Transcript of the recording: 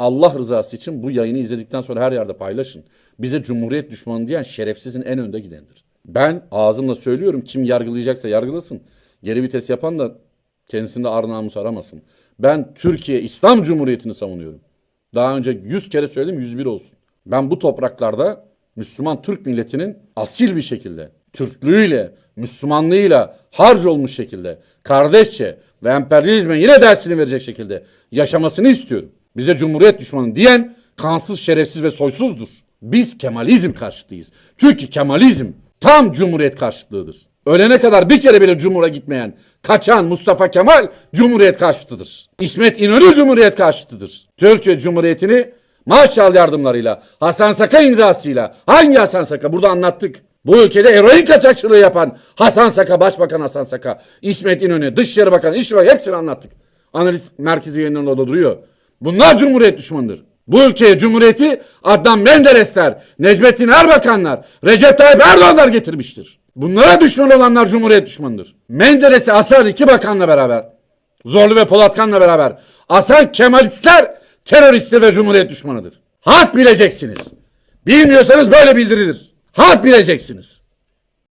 Allah rızası için bu yayını izledikten sonra her yerde paylaşın. Bize cumhuriyet düşmanı diyen şerefsizin en önde gidenidir. Ben ağzımla söylüyorum kim yargılayacaksa yargılasın. Geri vites yapan da kendisinde ar namus aramasın. Ben Türkiye İslam Cumhuriyeti'ni savunuyorum. Daha önce 100 kere söyledim 101 olsun. Ben bu topraklarda Müslüman Türk milletinin asil bir şekilde, Türklüğüyle, Müslümanlığıyla harc olmuş şekilde, kardeşçe ve emperyalizme yine dersini verecek şekilde yaşamasını istiyorum. Bize Cumhuriyet düşmanı diyen kansız, şerefsiz ve soysuzdur. Biz Kemalizm karşıtıyız. Çünkü Kemalizm tam Cumhuriyet karşıtlığıdır. Ölene kadar bir kere bile Cumhur'a gitmeyen, kaçan Mustafa Kemal Cumhuriyet karşıtıdır. İsmet İnönü Cumhuriyet karşıtıdır. Türkiye Cumhuriyeti'ni Marshall yardımlarıyla, Hasan Saka imzasıyla, hangi Hasan Saka burada anlattık. Bu ülkede eroin kaçakçılığı yapan Hasan Saka, Başbakan Hasan Saka, İsmet İnönü, Dışişleri Bakanı, İşçi Bakanı hepsini anlattık. Analiz merkezi yayınlarında da duruyor. Bunlar Cumhuriyet düşmanıdır. Bu ülkeye Cumhuriyeti Adnan Menderesler, Necmettin Erbakanlar, Recep Tayyip Erdoğanlar getirmiştir. Bunlara düşman olanlar Cumhuriyet düşmanıdır. Menderes'i asan iki bakanla beraber, Zorlu ve Polatkan'la beraber asan Kemalistler teröristtir ve Cumhuriyet düşmanıdır. Hak bileceksiniz. Bilmiyorsanız böyle bildirilir. Hak bileceksiniz.